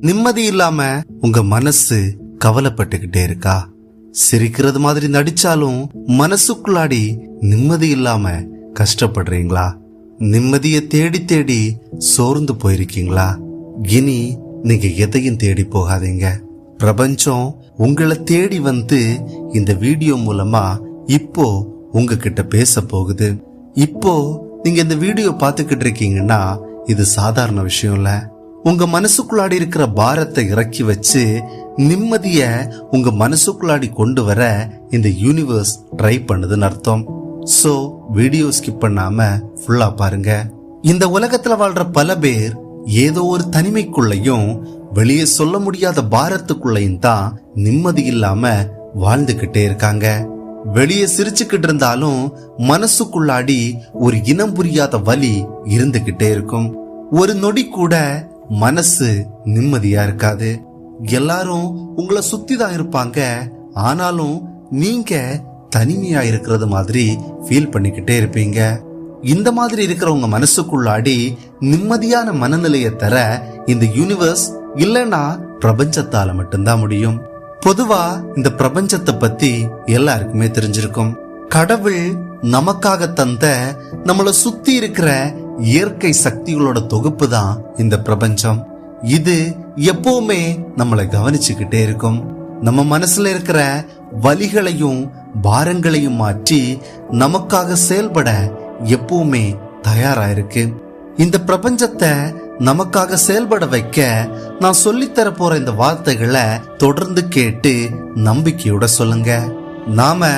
நிம்மதி இல்லாம உங்க மனசு கவலைப்பட்டுக்கிட்டே இருக்கா? சிரிக்கிறது மாதிரி நடிச்சாலும் மனசுக்குள்ளாடி நிம்மதி இல்லாம கஷ்டப்படுறீங்களா? நிம்மதியை தேடி தேடி சோர்ந்து போயிருக்கீங்களா? இனி நீங்க எதையும் தேடி போகாதீங்க. பிரபஞ்சம் உங்களை தேடி வந்து இந்த வீடியோ மூலமா இப்போ உங்ககிட்ட பேச போகுது. இப்போ நீங்க இந்த வீடியோ பார்த்துக்கிட்டு இருக்கீங்கன்னா இது சாதாரண விஷயம் இல்லை. உங்க மனசுக்குள்ளாடி இருக்கிற பாரத்தை இறக்கி வச்சு நிம்மதிய உங்க மனசுக்குள்ளாடி கொண்டு வர இந்த யூனிவர்ஸ் ட்ரை பண்ணுதுன்னு அர்த்தம். ஸோ வீடியோ ஸ்கிப் பண்ணாம ஃபுல்லா பாருங்க. இந்த உலகத்துல வாழ்ற பல பேர் ஏதோ ஒரு தனிமைக்குள்ளையும் வெளியே சொல்ல முடியாத பாரத்துக்குள்ளையும் தான் நிம்மதி இல்லாம வாழ்ந்துகிட்டே இருக்காங்க. வெளியே சிரிச்சுக்கிட்டு இருந்தாலும் மனசுக்குள்ளாடி ஒரு இனம் புரியாத வலி இருந்துகிட்டே இருக்கும். ஒரு நொடி கூட மனசு நிம்மதியா இருக்காது. எல்லாரும் உங்களை சுத்தி தான் இருப்பாங்க. ஆனாலும் நீங்க தனிமையா இருக்கிறது மாதிரி ஃபீல் பண்ணிக்கிட்டே இருப்பீங்க. இந்த மாதிரி இருக்கிறவங்க மனசுக்குள்ளாடி நிம்மதியான மனநிலையை தர இந்த யூனிவர்ஸ் இல்லைன்னா பிரபஞ்சத்தால மட்டும்தான் முடியும். பொதுவா இந்த பிரபஞ்சத்தை பத்தி எல்லாருக்குமே தெரிஞ்சிருக்கும். கடவுள் நமக்காக தந்த நம்மளை சுத்தி இருக்கிற இயற்கை சக்திகளோட தொகுப்பு தான் இந்த பிரபஞ்சம். இது எப்பவுமே நம்மளை கவனிச்சுக்கிட்டே இருக்கும். நம்ம மனசுல இருக்கிற வலிகளையும் பாரங்களையும் மாற்றி நமக்காக செயல்பட எப்பவுமே தயாரா இருக்கு இந்த பிரபஞ்சத்தை நமக்காக செயல்பட வைக்க நான் சொல்லித்தர போற இந்த வார்த்தைகளை தொடர்ந்து கேட்டு நம்பிக்கையோட சொல்லுங்க. நாம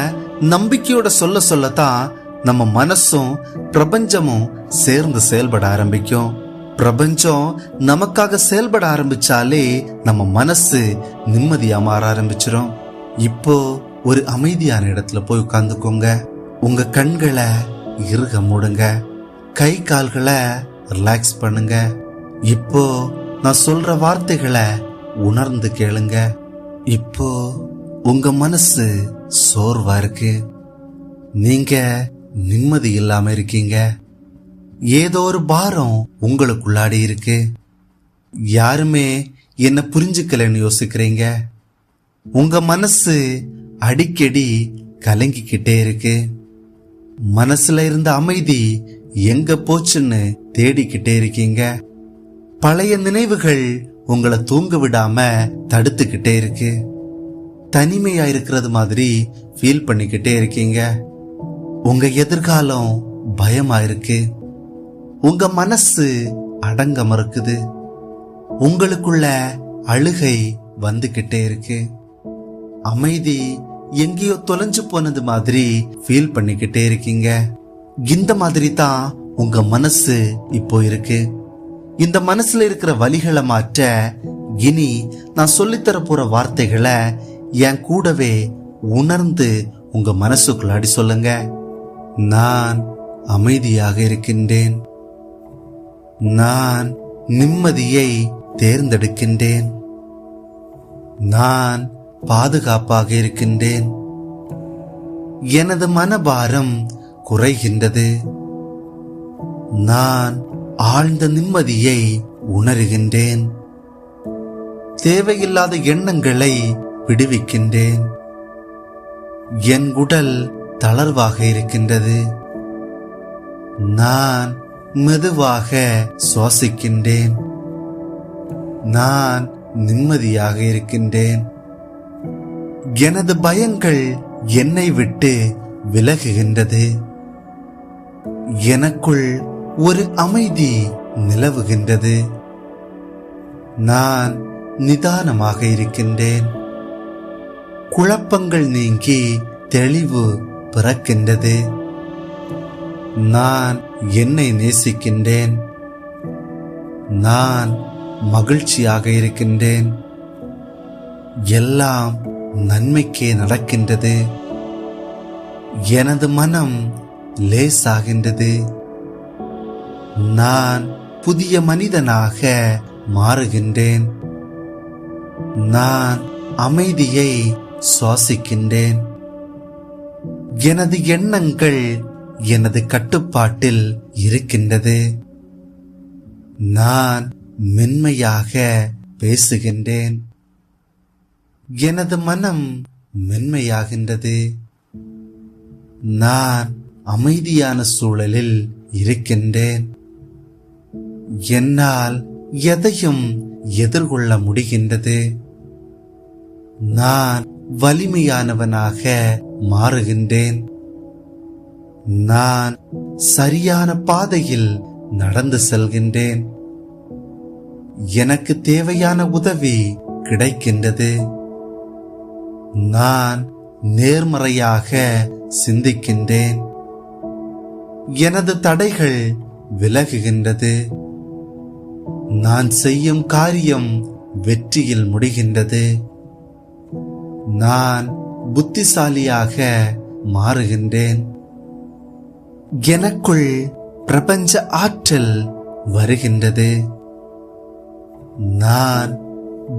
நம்பிக்கையோட சொல்ல சொல்லத்தான் நம்ம மனசும் பிரபஞ்சமும் சேர்ந்து செயல்பட ஆரம்பிக்கும். பிரபஞ்சம் நமக்காக செயல்பட ஆரம்பிச்சாலே நம்ம மனசு நிம்மதியா மாற ஆரம்பிச்சிடும் இப்போ ஒரு அமைதியான இடத்துல போய் உட்காந்துக்கோங்க உங்க கண்களை இறுக மூடுங்க. கை கால்களை ரிலாக்ஸ் பண்ணுங்க. இப்போ நான் சொல்ற வார்த்தைகளை உணர்ந்து கேளுங்க. இப்போ உங்க மனசு சோர்வா இருக்கு. நீங்க நிம்மதி இல்லாம இருக்கீங்க? ஏதோ ஒரு பாரம் உங்களுக்குள்ளாடி இருக்கு. யாருமே என்ன புரிஞ்சுக்கலன்னு யோசிக்கிறீங்க? உங்க மனசு அடிக்கடி கலங்கிக்கிட்டே இருக்கு. மனசுல இருந்த அமைதி எங்க போச்சுன்னு தேடிக்கிட்டே இருக்கீங்க. பழைய நினைவுகள் உங்களை தூங்க விடாம தடுத்துக்கிட்டே இருக்கு. தனிமையா இருக்கிறது மாதிரி ஃபீல் பண்ணிக்கிட்டே இருக்கீங்க. உங்க எதிர்காலம் பயமா இருக்கு உங்க மனசு அடங்க மறுக்குது உங்களுக்குள்ள அழுகை வந்துகிட்டே இருக்கு. அமைதி எங்கேயோ தொலைஞ்சு போனது மாதிரி ஃபீல் பண்ணிக்கிட்டே இருக்கீங்க. இந்த மாதிரி தான் உங்க மனசு இப்போ இருக்கு. இந்த மனசுல இருக்கிற வழிகளை மாற்ற இனி நான் சொல்லித்தர போற வார்த்தைகளை என் கூடவே உணர்ந்து உங்க மனசுக்குள்ளாடி சொல்லுங்க. நான் அமைதியாக இருக்கின்றேன். நான் நிம்மதியை தேர்ந்தெடுக்கின்றேன். நான் பாதுகாப்பாக இருக்கின்றேன். எனது மனபாரம் குறைகின்றது. நான் ஆழ்ந்த நிம்மதியை உணர்கின்றேன். தேவையில்லாத எண்ணங்களை விடுவிக்கின்றேன். என் உடல் தளர்வாக இருக்கின்றது. நான் மெதுவாக சுவாசிக்கின்றேன். நான் நிம்மதியாக இருக்கின்றேன். எனது பயங்கள் என்னை விட்டு விலகுகின்றது. எனக்குள் ஒரு அமைதி நிலவுகின்றது. நான் நிதானமாக இருக்கின்றேன். குழப்பங்கள் நீங்கி தெளிவு பிறக்கின்றது. நான் என்னை நேசிக்கின்றேன். நான் மகிழ்ச்சியாக இருக்கின்றேன். எல்லாம் நன்மைக்கே நடக்கின்றது. எனது மனம் லேசாகின்றது. நான் புதிய மனிதனாக மாறுகின்றேன். நான் அமைதியை சுவாசிக்கின்றேன். எனது எண்ணங்கள் எனது கட்டுப்பாட்டில் இருக்கின்றது. நான் மென்மையாக பேசுகின்றேன். எனது மனம் மென்மையாகின்றது. நான் அமைதியான சூழலில் இருக்கின்றேன். என்னால் எதையும் எதிர்கொள்ள முடிகின்றது. நான் வலிமையானவனாக மாறுகின்றேன். நான் சரியான பாதையில் நடந்து செல்கின்றேன். எனக்கு தேவையான உதவி கிடைக்கின்றது. நான் நேர்மறையாக சிந்திக்கின்றேன். எனது தடைகள் விலகுகின்றது. நான் செய்யும் காரியம் வெற்றியில் முடிகின்றது. நான் புத்திசாலியாக மாறுகின்றேன். எனக்குள் பிரபஞ்ச ஆற்றல் வருகின்றது. நான்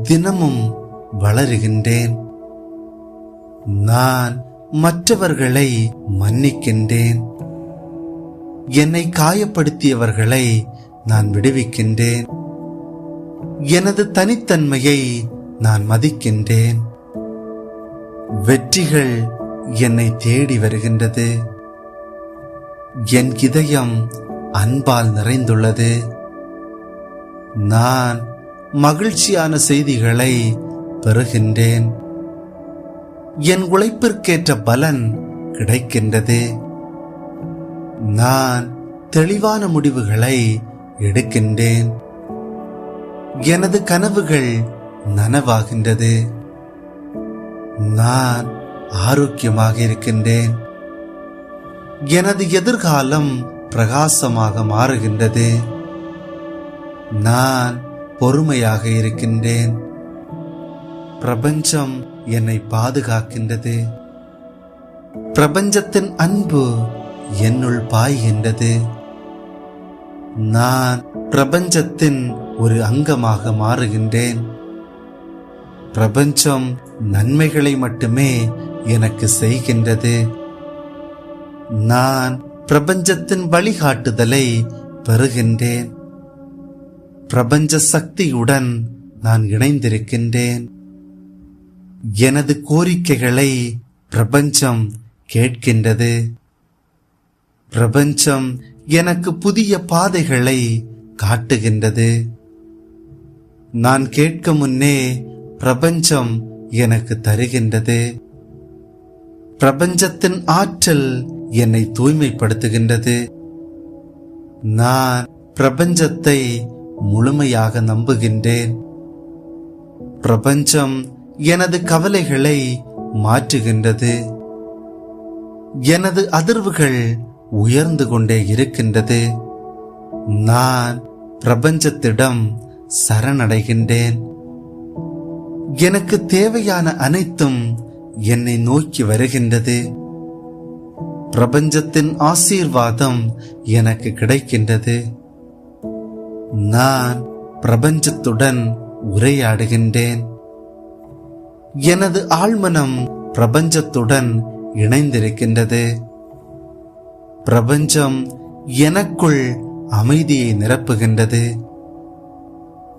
தினமும் வளருகின்றேன். நான் மற்றவர்களை மன்னிக்கின்றேன். என்னை காயப்படுத்தியவர்களை நான் விடுவிக்கின்றேன். எனது தனித்தன்மையை நான் மதிக்கின்றேன். வெற்றிகள் என்னை தேடி வருகின்றது. என் இதயம் அன்பால் நிறைந்துள்ளது. நான் மகிழ்ச்சியான செய்திகளை பெறுகின்றேன். என் உழைப்பிற்கேற்ற பலன் கிடைக்கின்றது. நான் தெளிவான முடிவுகளை எடுக்கின்றேன். எனது கனவுகள் நனவாகின்றது. நான் ஆரோக்கியமாக இருக்கின்றேன். எனது எதிர்காலம் பிரகாசமாக மாறுகின்றது. நான் பொறுமையாக இருக்கின்றேன். பிரபஞ்சம் என்னை பாதுகாக்கின்றது. பிரபஞ்சத்தின் அன்பு என்னுள் பாய்கின்றது. நான் பிரபஞ்சத்தின் ஒரு அங்கமாக மாறுகின்றேன். பிரபஞ்சம் நன்மைகளை மட்டுமே எனக்கு செய்கின்றது. நான் பிரபஞ்சத்தின் வழிகாட்டுதலை பெறுகின்றேன். பிரபஞ்ச சக்தியுடன் நான் இணைந்திருக்கின்றேன். எனது கோரிக்கைகளை பிரபஞ்சம் கேட்கின்றது. பிரபஞ்சம் எனக்கு புதிய பாதைகளை காட்டுகின்றது. நான் கேட்க முன்னே பிரபஞ்சம் எனக்கு தருகின்றது. பிரபஞ்சத்தின் ஆற்றல் என்னை தூய்மைப்படுத்துகின்றது. நான் பிரபஞ்சத்தை முழுமையாக நம்புகின்றேன். பிரபஞ்சம் எனது கவலைகளை மாற்றுகின்றது. எனது அதிர்வுகள் உயர்ந்து கொண்டே இருக்கின்றது. நான் பிரபஞ்சத்திடம் சரணடைகின்றேன். எனக்கு தேவையான அனைத்தும் என்னை நோக்கி வருகின்றது. பிரபஞ்சத்தின் ஆசீர்வாதம் எனக்கு கிடைக்கின்றது. நான் பிரபஞ்சத்துடன் உரையாடுகின்றேன். எனது ஆழ்மனம் பிரபஞ்சத்துடன் இணைந்திருக்கின்றது. பிரபஞ்சம் எனக்குள் அமைதியை நிரப்புகின்றது.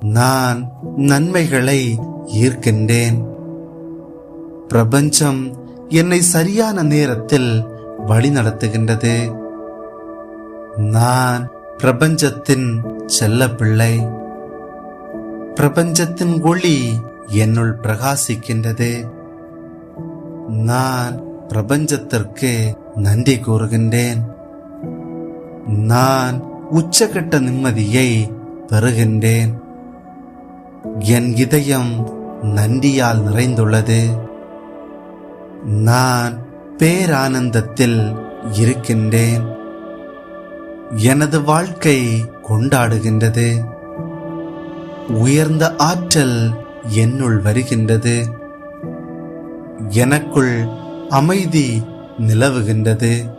நான் நன்மைகளை ஈர்க்கின்றேன். பிரபஞ்சம் என்னை சரியான நேரத்தில் வழிநடத்துகின்றது நான் பிரபஞ்சத்தின் செல்ல பிள்ளை பிரபஞ்சத்தின் ஒளி என்னுள் பிரகாசிக்கின்றது. நான் பிரபஞ்சத்திற்கு நன்றி கூறுகின்றேன். நான் உச்சகட்ட நிம்மதியை பெறுகின்றேன். என் இதயம் நன்றியால் நிறைந்துள்ளது. நான் பேரானந்தத்தில் இருக்கின்றேன். எனது வாழ்க்கை கொண்டாடுகின்றது. உயர்ந்த ஆற்றல் என்னுள் வருகின்றது. எனக்குள் அமைதி நிலவுகின்றது.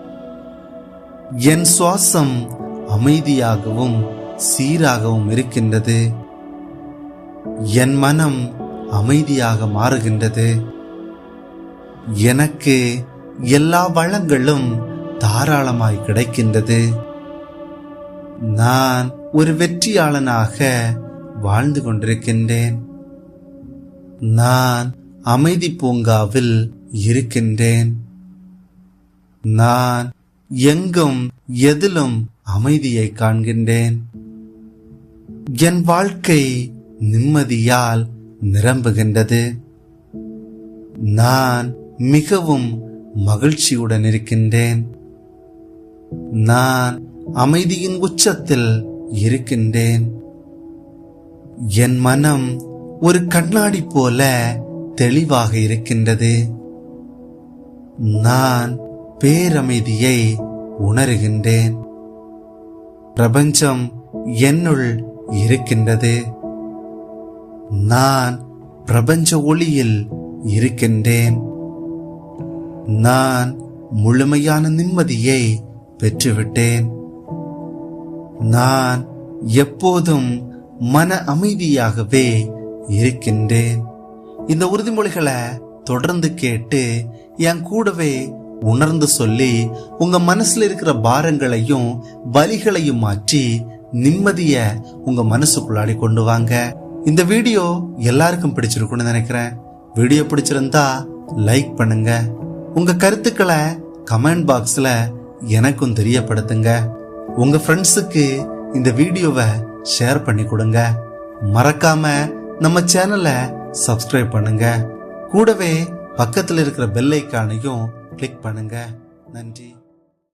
என் சுவாசம் அமைதியாகவும் சீராகவும் இருக்கின்றது. என் மனம் அமைதியாக மாறுகின்றது. எனக்கு எல்லா வளங்களும் தாராளமாய் கிடைக்கின்றது. நான் ஒரு வெற்றியாளனாக வாழ்ந்து கொண்டிருக்கின்றேன். நான் அமைதி பூங்காவில் இருக்கின்றேன். நான் எங்கும் எதிலும் அமைதியை காண்கின்றேன். என் வாழ்க்கை நிம்மதியால் நிரம்புகின்றது. நான் மிகவும் மகிழ்ச்சியுடன் இருக்கின்றேன். நான் அமைதியின் உச்சத்தில் இருக்கின்றேன். என் மனம் ஒரு கண்ணாடி போல தெளிவாக இருக்கின்றது. நான் பேரமைதியை உணர்கின்றேன். பிரபஞ்சம் என்னுள் இருக்கின்றது. நான் பிரபஞ்ச ஒளியில் இருக்கின்றேன். நான் முழுமையான நிம்மதியை பெற்றுவிட்டேன். நான் எப்போதும் மன அமைதியாகவே இருக்கின்றேன். இந்த உறுதிமொழிகளை தொடர்ந்து கேட்டு என் கூடவே உணர்ந்து சொல்லி உங்க மனசுல இருக்கிற பாரங்களையும் வலிகளையும் மாற்றி நிம்மதிய உங்க மனசுக்குள்ளாடி கொண்டு வாங்க. இந்த வீடியோ எல்லாருக்கும் பிடிச்சிருக்கும்னு நினைக்கிறேன். வீடியோ பிடிச்சிருந்தா லைக் பண்ணுங்க. உங்க கருத்துக்களை கமெண்ட் பாக்ஸ்ல எனக்கும் தெரியப்படுத்துங்க. உங்க ஃப்ரெண்ட்ஸுக்கு இந்த வீடியோவை ஷேர் பண்ணி கொடுங்க. மறக்காம நம்ம சேனலை சப்ஸ்கிரைப் பண்ணுங்க. கூடவே பக்கத்தில் இருக்கிற பெல் ஐக்கானையும் கிளிக் பண்ணுங்க. நன்றி.